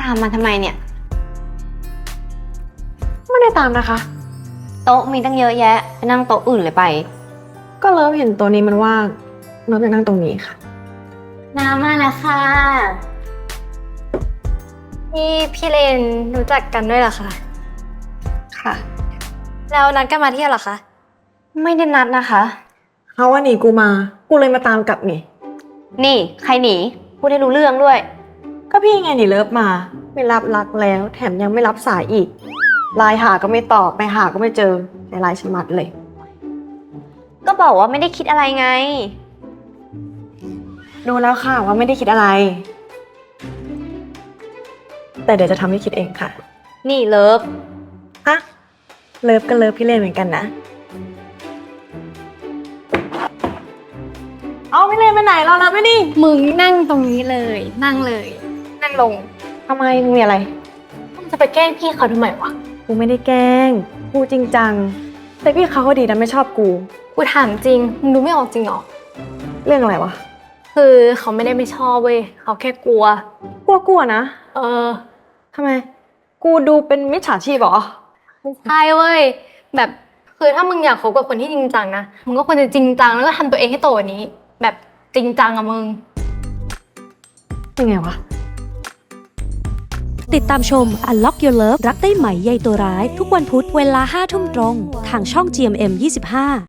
ตามมาทำไมเนี่ย ไม่ได้ตามนะคะ โต๊ะมีตั้งเยอะแยะ ไปนั่งโต๊ะอื่นเลยไป ก็เลิฟเห็นตัวนี้มันว่างเลิฟอยากนั่งตรงนี้ค่ะ น้ำมาแล้วค่ะนี่พี่เลนรู้จักกันด้วยเหรอคะ ค่ะ แล้วนัดกันมาเที่ยวเหรอคะ ไม่ได้นัดนะคะ เขาว่าหนีกูมา กูเลยมาตามกลับไงนี่ ใครหนีพูดให้รู้เรื่องด้วย ก็พี่ไงหนีเลิฟมา ไม่รับรักแล้ว แถมยังไม่รับสายอีกไลน์หาก็ไม่ตอบไปหาก็ไม่เจอในไลน์ชะมัดเลย ก็บอกว่าไม่ได้คิดอะไรไงดูแล้วค่ะว่าไม่ได้คิดอะไร แต่เดี๋ยวจะทำให้คิดเองค่ะนี่เลิฟฮะเลิฟก็เลิฟพี่เล่นเหมือนกันนะ เอาพี่เล่นไปไหนเรารับไม่ดิมึงนั่งตรงนี้เลย นั่งเลยนั่ งลง ทำไมมึงมีอะไร มึงจะไปแกล้งพี่เขาทำไมวะ กูไม่ได้แกล้ง กูจริงจัง แต่พี่เขาก็ดีนะไม่ชอบกู กูถามจริง มึงดูไม่ออกจริงเหรอ เรื่องอะไรวะ คือเขาไม่ได้ไม่ชอบเว้ย เขาแค่กลัว กลัวกลัวๆนะ เออทำไม กูดูเป็นมิจฉาชีพเหรอไม่ใช่เว้ย แบบคือถ้ามึงอยากคบกับคนที่จริงจังนะ มึงก็ควรจะจริงจังแล้วก็ทำตัวเองให้โตกว่านี้ แบบจริงจังอะมึง ยังไงวะ ติดตามชม Unlock Your Love รักได้ไหมใยตัวร้าย ทุกวันพุธเวลา5ทุ่มตรง ทางช่อง GMM 25